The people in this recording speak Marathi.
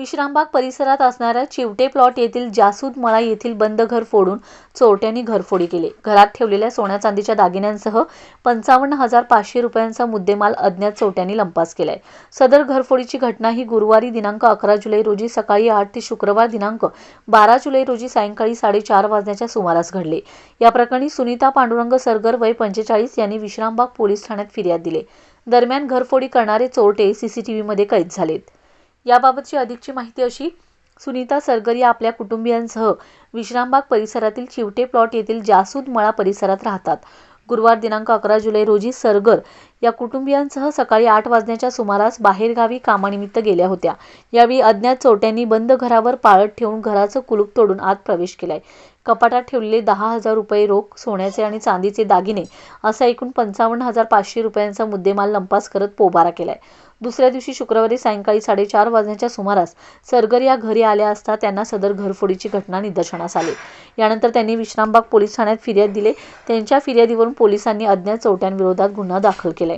विश्रामबाग परिसरात असणाऱ्या चिवटे प्लॉट येथील जासूद मळा येथील बंद घर फोडून चोरट्यांनी घरफोडी केली. घरात ठेवलेल्या सोन्या चांदीच्या दागिन्यांसह पंचावन्न हजार पाचशे रुपयांचा मुद्देमाल अज्ञात चोरट्यांनी लंपास केलाय. सदर घरफोडीची घटना ही गुरुवारी दिनांक अकरा जुलै रोजी सकाळी आठ ते शुक्रवार दिनांक बारा जुलै रोजी सायंकाळी साडेचार वाजण्याच्या सुमारास घडले. या प्रकरणी सुनीता पांडुरंग सरगर वय पंचेचाळीस यांनी विश्रामबाग पोलीस ठाण्यात फिर्याद दिली. दरम्यान घरफोडी करणारे चोरटे सीसीटीव्हीमध्ये कैद झालेत. याबाबतची अधिकची माहिती अशी सुनीता सरगर या आपल्या कुटुंबियांसह विश्रामबाग परिसरातील चिवटे प्लॉट येथील जासूद मळा परिसरात राहतात. गुरुवार दिनांक अकरा जुलै रोजी सरगर या कुटुंबियांसह सकाळी आठ वाजण्याच्या सुमारास बाहेरगावी कामानिमित्त गेल्या होत्या. यावेळी अज्ञात चोट्यांनी बंद घरावर पाळत ठेवून घराचं कुलूप तोडून आत प्रवेश केलाय. कपाटात ठेवलेले दहा हजार रुपये रोख सोन्याचे आणि चांदीचे दागिने असा एकूण पंचावन्न हजार पाचशे रुपयांचा मुद्देमाल लंपास करत पोबारा केलाय. दुसऱ्या दिवशी शुक्रवारी सायंकाळी साडेचार वाजण्याच्या सुमारास सरगर या घरी आल्या असता त्यांना सदर घरफोडीची घटना निदर्शनास आली. यानंतर त्यांनी विश्रामबाग पोलीस ठाण्यात फिर्याद दिले. त्यांच्या फिर्यादीवरून पोलिसांनी अज्ञात चौट्यांविरोधात गुन्हा दाखल केला.